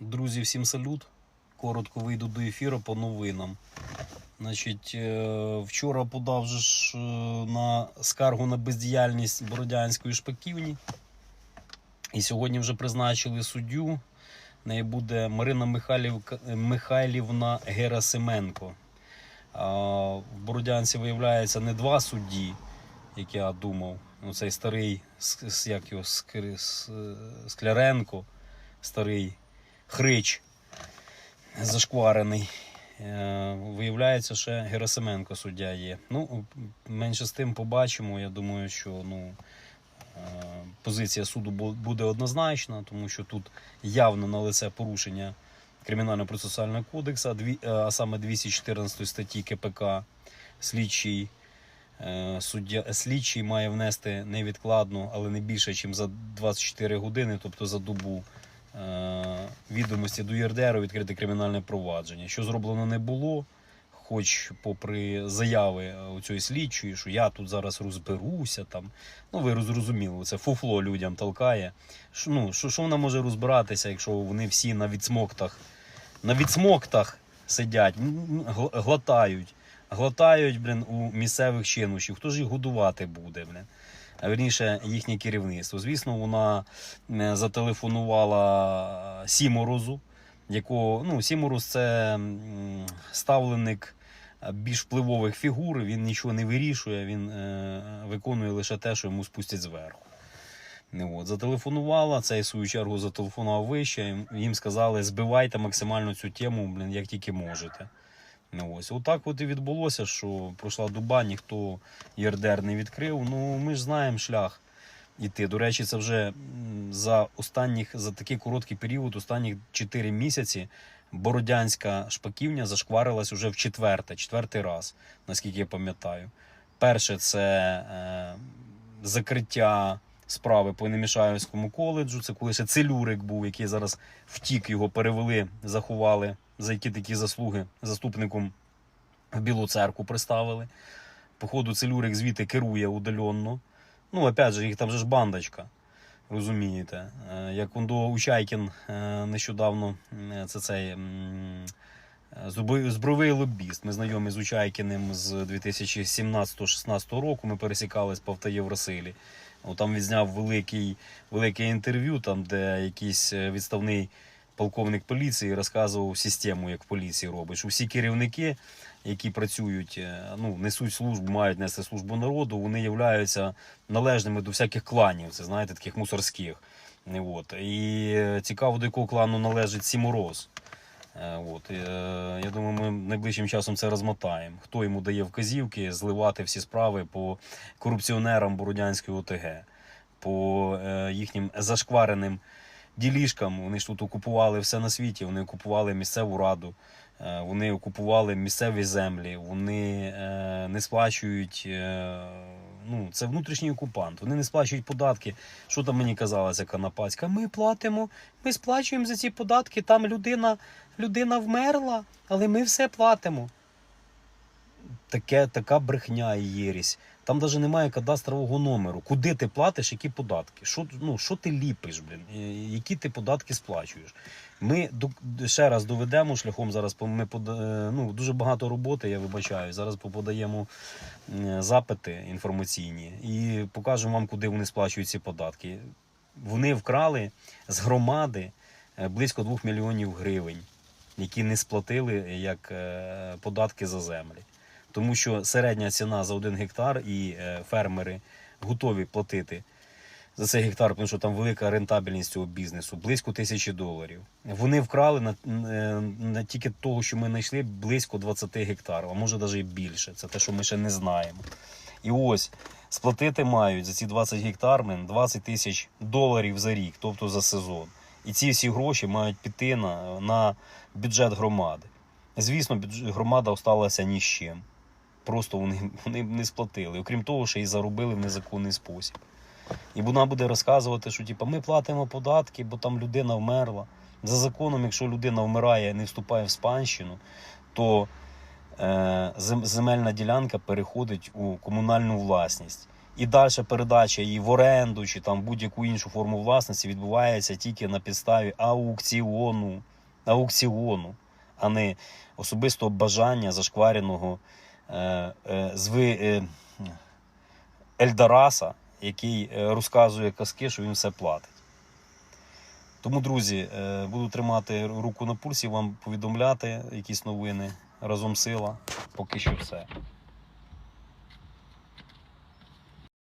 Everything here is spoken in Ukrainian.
Друзі, всім салют. Коротко вийду до ефіру по новинам. Значить, е, вчора подав же ж е, на скаргу на бездіяльність Бородянської шпаківні. І сьогодні вже призначили суддю. неї буде Марина Михайлівка, Михайлівна Герасименко. В Бородянці виявляється не два судді, як я думав. Ну, цей старий як його, Скляренко, старий Хрич зашкварений. Е, Виявляється, ще Герасименко суддя є. Ну, менше з тим побачимо. Я думаю, що ну, е, позиція суду буде однозначна, тому що тут явно на лице порушення Кримінально-процесуального кодексу, а е, саме 214 статті КПК слідчий. Суддя слідчий має внести невідкладно, але не більше, ніж за 24 години, тобто за добу, відомості до ЄРДРу відкрити кримінальне провадження. Що зроблено не було, хоч попри заяви у цієї слідчої, що я тут зараз розберуся. Там, ну ви зрозуміли, це фуфло людям толкає. Що, ну, що, що вона може розбиратися, якщо вони всі на відсмоктах, на відсмоктах сидять, глотають. Глотають, блін, у місцевих чинушів. Хто ж їх годувати буде, блін? Верніше їхнє керівництво. Звісно, вона е, зателефонувала Сіморозу, якого ну, Сімороз це ставленик е, більш впливових фігур. Він нічого не вирішує, він е, виконує лише те, що йому спустять зверху. От, зателефонувала, цей в свою чергу зателефонував вище. Їм сказали, збивайте максимально цю тему, блін, як тільки можете. Ну, ось. Отак от і відбулося, що пройшла доба, ніхто ЄРДР не відкрив. Ну, ми ж знаємо шлях іти. До речі, це вже за останніх, за такий короткий період, останніх 4 місяці, Бородянська шпаківня зашкварилась уже в четверте, четвертий раз, наскільки я пам'ятаю. Перше це е, закриття справи по Немішаївському коледжу. Це коли ще Целюрик був, який зараз втік, його перевели, заховали, за які такі заслуги заступником в Білу церкву приставили. Походу, Целюрик звідти керує удаленно. Ну, опять же, їх там же ж бандочка. Розумієте, Е, як он Учайкін е, нещодавно е, це цей збройовий лобіст. Ми знайомі з Учайкіним з 2017-16 року. Ми пересікались по Євросилі. Там відзняв великий, велике інтерв'ю, там, де якийсь відставний полковник поліції розказував систему, як в поліції робить. Що всі керівники, які працюють, е, ну, несуть службу, мають нести службу народу, вони являються належними до всяких кланів, це знаєте, таких мусорських. От. І е, цікаво, до якого клану належить Сімороз. Е, От. Я думаю, ми найближчим часом це розмотаємо. Хто йому дає вказівки зливати всі справи по корупціонерам Бородянської ОТГ, по їхнім зашквареним ділішкам. Вони ж тут окупували все на світі. Вони окупували місцеву раду, е, вони окупували місцеві землі, вони е, не сплачують. е, Ну, це внутрішній окупант. Вони не сплачують податки. Що там мені казалася Канапацька? Ми платимо, ми сплачуємо за ці податки. Там людина, людина вмерла, але ми все платимо. Таке, така брехня і єрість. Там навіть немає кадастрового номеру. Куди ти платиш, які податки? Що, ну, що ти ліпиш, блін? Які ти податки сплачуєш? Ми ще раз доведемо шляхом зараз. Ми е, ну, дуже багато роботи, я вибачаю. Зараз подаємо е, запити інформаційні і покажемо вам, куди вони сплачують ці податки. Вони вкрали з громади е, близько 2 мільйонів гривень, які не сплатили як податки за землі. Тому що середня ціна за один гектар і е, фермери готові платити за цей гектар, тому що там велика рентабельність цього бізнесу, близько тисячі доларів. Вони вкрали на, е, на тільки того, що ми знайшли, близько 20 гектарів, а може навіть і більше. Це те, що ми ще не знаємо. І ось сплатити мають за ці 20 гектар блин, 20 тисяч доларів за рік, тобто за сезон. І ці всі гроші мають піти на, на бюджет громади. Звісно, бюджет, громада осталася ні з чим. Просто вони, вони не сплатили. Окрім того, ще й заробили в незаконний спосіб. І вона буде розказувати, що типу, ми платимо податки, бо там людина вмерла. За законом, якщо людина вмирає і не вступає в спадщину, то е, земельна ділянка переходить у комунальну власність. І далі передача її в оренду чи там будь-яку іншу форму власності відбувається тільки на підставі аукціону, аукціону, а не особистого бажання зашквареного е, е, зви, е, Ельдараса, який розказує казки, що він все платить. Тому, друзі, буду тримати руку на пульсі, вам повідомляти якісь новини. Разом сила. Поки що все.